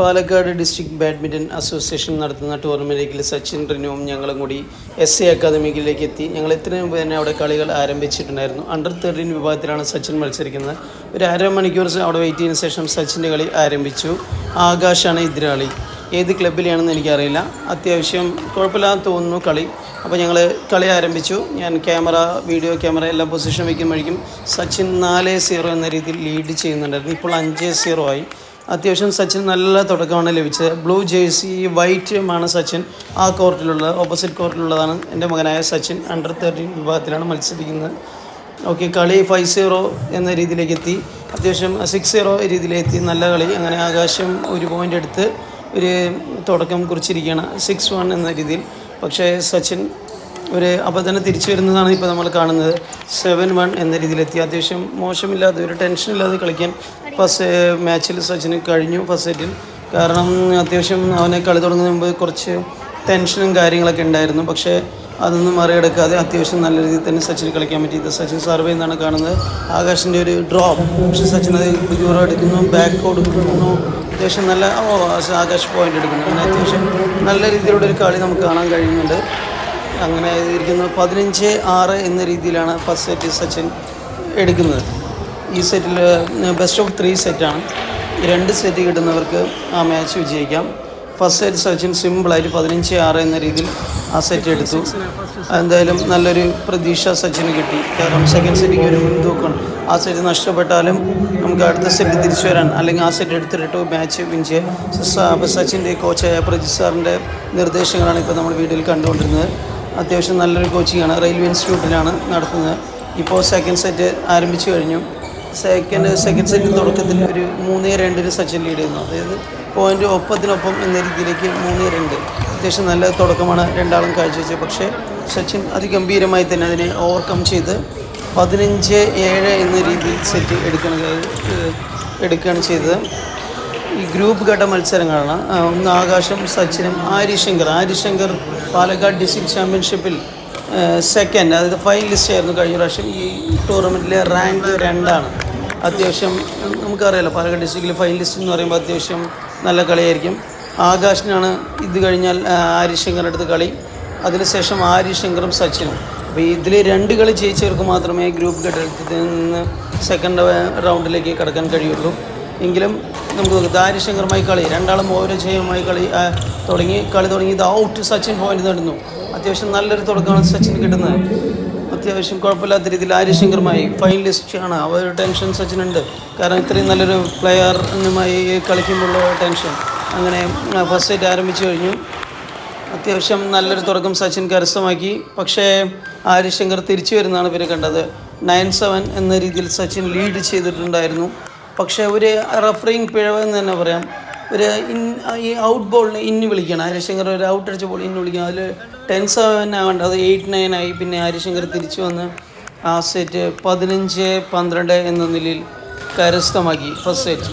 Palakkad district badminton association നടത്തുന്ന ടൂർണമെന്റിൽ സച്ചിൻ റിനുവും ഞങ്ങളും കൂടി എസ് എ അക്കാദമിക്കിലേക്ക് എത്തി. ഞങ്ങൾ എത്രയും മുമ്പ് തന്നെ അവിടെ കളികൾ ആരംഭിച്ചിട്ടുണ്ടായിരുന്നു. അണ്ടർ തേർട്ടീൻ വിഭാഗത്തിലാണ് സച്ചിൻ മത്സരിക്കുന്നത്. ഒരു അരമണിക്കൂർ അവിടെ വെയിറ്റ് ചെയ്തതിനു ശേഷം സച്ചിന്റെ കളി ആരംഭിച്ചു. ആകാശാണ് എതിരാളി. ഏത് ക്ലബിലാണെന്ന് എനിക്കറിയില്ല. അത്യാവശ്യം കുഴപ്പമില്ലാതെ തോന്നുന്നു കളി. അപ്പോൾ ഞങ്ങൾ കളി ആരംഭിച്ചു. ഞാൻ ക്യാമറ വീഡിയോ ക്യാമറ എല്ലാം പൊസിഷൻ വയ്ക്കുമ്പോഴേക്കും സച്ചിൻ നാല് സീറോ എന്ന രീതിയിൽ ലീഡ് ചെയ്യുന്നുണ്ടായിരുന്നു. ഇപ്പോൾ അഞ്ച് സീറോ ആയി. അത്യാവശ്യം സച്ചിൻ നല്ല തുടക്കമാണ് ലഭിച്ചത്. ബ്ലൂ ജേഴ്സി വൈറ്റുമാണ് സച്ചിൻ. ആ കോർട്ടിലുള്ളത് ഓപ്പോസിറ്റ് കോർട്ടിലുള്ളതാണ് എന്റെ മകനായ സച്ചിൻ. അണ്ടർ തേർട്ടീൻ വിഭാഗത്തിലാണ് മത്സരിക്കുന്നത് ഓക്കെ കളി ഫൈവ് സീറോ എന്ന രീതിയിലേക്ക് എത്തി. അത്യാവശ്യം സിക്സ് സീറോ രീതിയിലെത്തി. നല്ല കളി. അങ്ങനെ ആകാശം ഒരു പോയിന്റ് എടുത്ത് ഒരു തുടക്കം കുറിച്ചിരിക്കുകയാണ്. സിക്സ് വൺ എന്ന രീതിയിൽ. പക്ഷേ സച്ചിൻ ഒരു തന്നെ തിരിച്ചു വരുന്നതാണ് ഇപ്പോൾ നമ്മൾ കാണുന്നത്. സെവൻ വൺ എന്ന രീതിയിലെത്തി. അത്യാവശ്യം മോശമില്ലാതെ ഒരു ടെൻഷനില്ലാതെ കളിക്കാൻ ഫസ്റ്റ് മാച്ചിൽ സച്ചിന് കഴിഞ്ഞു ഫസ്റ്റ് സെറ്റിൽ. കാരണം അത്യാവശ്യം അവനെ കളി തുടങ്ങുന്ന മുമ്പ് കുറച്ച് ടെൻഷനും കാര്യങ്ങളൊക്കെ ഉണ്ടായിരുന്നു. പക്ഷേ അതൊന്നും മറികടക്കാതെ അത്യാവശ്യം നല്ല രീതിയിൽ തന്നെ സച്ചിന് കളിക്കാൻ പറ്റി. സച്ചിൻ സർവേ എന്നാണ് കാണുന്നത്. ആകാശിന്റെ ഒരു ഡ്രോപ്പ് പക്ഷെ സച്ചിൻ അത് ദൂരം എടുക്കുന്നു ബാക്ക് കൊടുക്കുന്നു. അത്യാവശ്യം നല്ല ഓ ആകാശ് പോയിന്റ് എടുക്കുന്നു. അങ്ങനെ അത്യാവശ്യം നല്ല രീതിയിലുള്ള ഒരു കളി നമുക്ക് കാണാൻ കഴിയുന്നുണ്ട്. അങ്ങനെ ഇരിക്കുന്നു. പതിനഞ്ച് ആറ് എന്ന രീതിയിലാണ് ഫസ്റ്റ് സെറ്റ് സച്ചിൻ എടുക്കുന്നത്. ഈ സെറ്റിൽ ബെസ്റ്റ് ഓഫ് ത്രീ സെറ്റാണ് രണ്ട് സെറ്റ് കിട്ടുന്നവർക്ക് ആ മാച്ച് വിജയിക്കാം. ഫസ്റ്റ് സെറ്റ് സച്ചിൻ സിമ്പിളായിട്ട് പതിനഞ്ച് ആറ് എന്ന രീതിയിൽ ആ സെറ്റ് എടുത്തു. എന്തായാലും നല്ലൊരു പ്രതീക്ഷ സച്ചിന് കിട്ടി. കാരണം സെക്കൻഡ് സെറ്റിക്ക് ഒരു മുൻതൂക്കമാണ് ആ സെറ്റ് നഷ്ടപ്പെട്ടാലും നമുക്ക് അടുത്ത സെറ്റ് തിരിച്ചു വരാൻ അല്ലെങ്കിൽ ആ സെറ്റ് എടുത്തിട്ട് മാച്ച് വിൻ ചെയ്യാം അപ്പോൾ സച്ചിന്റെ കോച്ചായ പ്രജിത് സാറിന്റെ നിർദ്ദേശങ്ങളാണ് ഇപ്പോൾ നമ്മൾ വീഡിയോയിൽ കണ്ടുകൊണ്ടിരുന്നത്. അത്യാവശ്യം നല്ലൊരു കോച്ചിങ്ങാണ് റെയിൽവേ ഇൻസ്റ്റിറ്റ്യൂട്ടിലാണ് നടത്തുന്നത്. ഇപ്പോൾ സെക്കൻഡ് സെറ്റ് ആരംഭിച്ചു കഴിഞ്ഞു. സെക്കൻഡ് സെക്കൻഡ് സെറ്റ് തുടക്കത്തിൽ ഒരു മൂന്നേ രണ്ടിന് സച്ചിൻ ലീഡ് ചെയ്യുന്നു. അതായത് പോയിന്റ് ഒപ്പത്തിനൊപ്പം എന്ന രീതിയിലേക്ക് മൂന്നേ രണ്ട്. അത്യാവശ്യം നല്ല തുടക്കമാണ് രണ്ടാളും കാഴ്ചവെച്ചത്. പക്ഷേ സച്ചിൻ അതിഗംഭീരമായി തന്നെ അതിനെ ഓവർകം ചെയ്ത് പതിനഞ്ച് ഏഴ് എന്ന രീതിയിൽ സെറ്റ് എടുക്കണ എടുക്കുകയാണ് ചെയ്തത്. ഈ ഗ്രൂപ്പ് ഘട്ട മത്സരങ്ങളാണ് ഒന്ന് ആകാശം സച്ചിനും ആര്യശങ്കർ. ആര്യശങ്കർ പാലക്കാട് ഡിസ്ട്രിക്ട് ചാമ്പ്യൻഷിപ്പിൽ സെക്കൻഡ് അതായത് ഫൈനലിസ്റ്റ് ആയിരുന്നു കഴിഞ്ഞ പ്രാവശ്യം. ഈ ടൂർണമെന്റിലെ റാങ്ക് രണ്ടാണ്. അത്യാവശ്യം നമുക്കറിയാലോ പാലക്കാട് ഡിസ്ട്രിക്റ്റിൽ ഫൈനൽ ലിസ്റ്റ് എന്ന് പറയുമ്പോൾ അത്യാവശ്യം നല്ല കളിയായിരിക്കും. ആകാശിനാണ് ഇത് കഴിഞ്ഞാൽ ആര്യ ആര്യശങ്കറിന്റെ അടുത്ത് കളി. അതിനുശേഷം ആര്യശങ്കറും സച്ചിനും. അപ്പോൾ ഇതിൽ രണ്ട് കളി ജയിച്ചവർക്ക് മാത്രമേ ഗ്രൂപ്പ് ഘട്ടത്തിൽ നിന്ന് സെക്കൻഡ് റൗണ്ടിലേക്ക് കടക്കാൻ കഴിയുള്ളൂ. എങ്കിലും നമുക്ക് ദാരിശങ്കറുമായി കളി രണ്ടാളും ഓരോ ജയവുമായി കളി തുടങ്ങി കളി തുടങ്ങി ഇത് ഔട്ട് സച്ചിൻ പോയിന്റ് നേടുന്നു. അത്യാവശ്യം നല്ലൊരു തുടക്കമാണ് സച്ചിന് കിട്ടുന്നത്. അത്യാവശ്യം കുഴപ്പമില്ലാത്ത രീതിയിൽ ആര്യശങ്കറുമായി ഫൈനലിസ്റ്റ് ആണ് ആ ഒരു ടെൻഷൻ സച്ചിനുണ്ട്. കാരണം ഇത്രയും നല്ലൊരു പ്ലെയറിനുമായി കളിക്കുമ്പോൾ ടെൻഷൻ അങ്ങനെ ഫസ്റ്റ് സെറ്റ് ആരംഭിച്ചു കഴിഞ്ഞു. അത്യാവശ്യം നല്ലൊരു തുടക്കം സച്ചിൻ കരസ്ഥമാക്കി. പക്ഷേ ആര്യശങ്കർ തിരിച്ചു വരുന്നതാണ് പിന്നെ കണ്ടത്. നയൻ സെവൻ എന്ന രീതിയിൽ സച്ചിൻ ലീഡ് ചെയ്തിട്ടുണ്ടായിരുന്നു. പക്ഷേ ഒരു റഫറിങ് പിഴവ് എന്ന് തന്നെ പറയാം. ഒരു ഇൻ ഈ ഔട്ട് ബോളിന് ഇന്ന് വിളിക്കണം. ആര്യശങ്കർ ഒരു ഔട്ട് അടിച്ച ബോൾ ഇന്ന് വിളിക്കണം. അതിൽ ടെൻ സെവൻ ആവേണ്ട. അത് എയ്റ്റ് നയൻ ആയി പിന്നെ ആര്യശങ്കർ തിരിച്ചു വന്ന് ആ സെറ്റ് പതിനഞ്ച് പന്ത്രണ്ട് എന്ന നിലയിൽ കരസ്ഥമാക്കി ഫസ്റ്റ് സെറ്റ്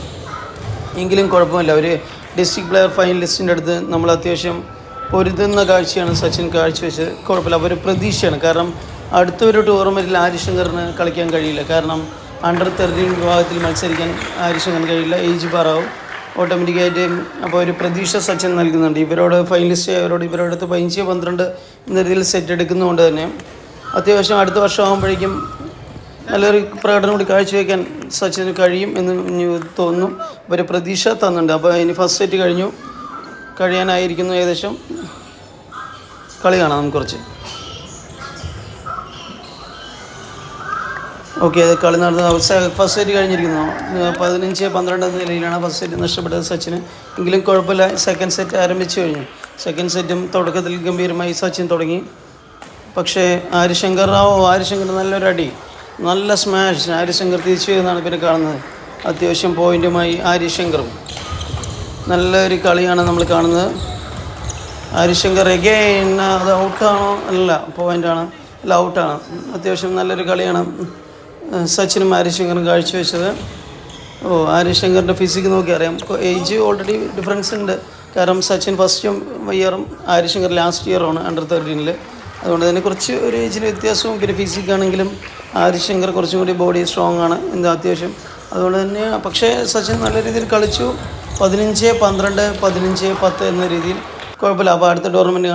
എങ്കിലും കുഴപ്പമില്ല. ഒരു ഡിസ്ട്രിക്ട് പ്ലെയർ ഫൈനലിസ്റ്റിന്റെ അടുത്ത് നമ്മൾ അത്യാവശ്യം പൊരുതുന്ന കാഴ്ചയാണ് സച്ചിൻ കാഴ്ചവെച്ചത്. കുഴപ്പമില്ല. അവർ പ്രതീക്ഷയാണ്. കാരണം അടുത്ത ഒരു ടൂർണമെന്റിൽ ആര്യശങ്കറിന് കളിക്കാൻ കഴിയില്ല. കാരണം അണ്ടർ തെർട്ടീൻ വിഭാഗത്തിൽ മത്സരിക്കാൻ ആര്യശങ്കറിന് കഴിയില്ല. ഏജ് പാറാവും. ഓട്ടോമാറ്റിക്കായിട്ട് അപ്പോൾ ഒരു പ്രതീക്ഷ സച്ചിൻ നൽകുന്നുണ്ട്. ഇവരോട് ഫൈനലിസ്റ്റ് അവരോട് അടുത്ത് പതിനഞ്ച് പന്ത്രണ്ട് എന്ന രീതിയിൽ സെറ്റ് എടുക്കുന്നതുകൊണ്ട് തന്നെ അത്യാവശ്യം അടുത്ത വർഷം ആകുമ്പോഴേക്കും നല്ലൊരു പ്രകടനം കൂടി കാഴ്ചവെക്കാൻ സച്ചിന് കഴിയും എന്ന് തോന്നുന്നു ഒരു പ്രതീക്ഷ തന്നുണ്ട് അപ്പോൾ ഇനി ഫസ്റ്റ് സെറ്റ് കഴിഞ്ഞു. കഴിയാനായിരിക്കുന്നു ഏകദേശം. കളി കാണാം നമുക്ക് കുറച്ച്. ഓക്കെ അത് കളി നടന്ന ഫസ്റ്റ് സെറ്റ് കഴിഞ്ഞിരിക്കുന്നു. പതിനഞ്ച് പന്ത്രണ്ട് എന്ന നിലയിലാണ് ഫസ്റ്റ് സെറ്റ് നഷ്ടപ്പെട്ടത് സച്ചിന്. എങ്കിലും കുഴപ്പമില്ല. സെക്കൻഡ് സെറ്റ് ആരംഭിച്ചു കഴിഞ്ഞു. സെക്കൻഡ് സെറ്റും തുടക്കത്തിൽ ഗംഭീരമായി സച്ചിൻ തുടങ്ങി. പക്ഷേ ആര്യശങ്കർ റാവോ ആര്യശങ്കർ നല്ലൊരു അടി. നല്ല സ്മാഷ് ആര്യശങ്കർ തിരിച്ചു വരുന്നതാണ് പിന്നെ കാണുന്നത്. അത്യാവശ്യം പോയിന്റുമായി ആര്യശങ്കറും നല്ലൊരു കളിയാണ് നമ്മൾ കാണുന്നത്. ആര്യശങ്കർ എഗെയിൻ അത് ഔട്ടാണോ അല്ല പോയിന്റാണ് അല്ല ഔട്ടാണ് അത്യാവശ്യം നല്ലൊരു കളിയാണ്. സച്ചിനും ആര്യശങ്കറും കാഴ്ചവെച്ചത്. ഓ ആര്യശങ്കറിന്റെ ഫിസിക്ക് നോക്കി അറിയാം. ഏജ് ഓൾറെഡി ഡിഫറൻസ് ഉണ്ട്. കാരണം സച്ചിൻ ഫസ്റ്റും ഇയറും ആര്യശങ്കർ ലാസ്റ്റ് ഇയറുമാണ് അണ്ടർ തേർട്ടീനിൽ അതുകൊണ്ട് തന്നെ കുറച്ച് ഒരു ഏജിന് വ്യത്യാസവും പിന്നെ ഫിസിക് ആണെങ്കിലും ആര്യശങ്കർ കുറച്ചും കൂടി ബോഡി സ്ട്രോങ് ആണ് എന്താ അത്യാവശ്യം. അതുകൊണ്ട് തന്നെ പക്ഷേ സച്ചിൻ നല്ല രീതിയിൽ കളിച്ചു. പതിനഞ്ച് പന്ത്രണ്ട് പതിനഞ്ച് പത്ത് എന്ന രീതിയിൽ കുഴപ്പമില്ല. അപ്പോൾ അടുത്ത ടൂർണമെന്റ്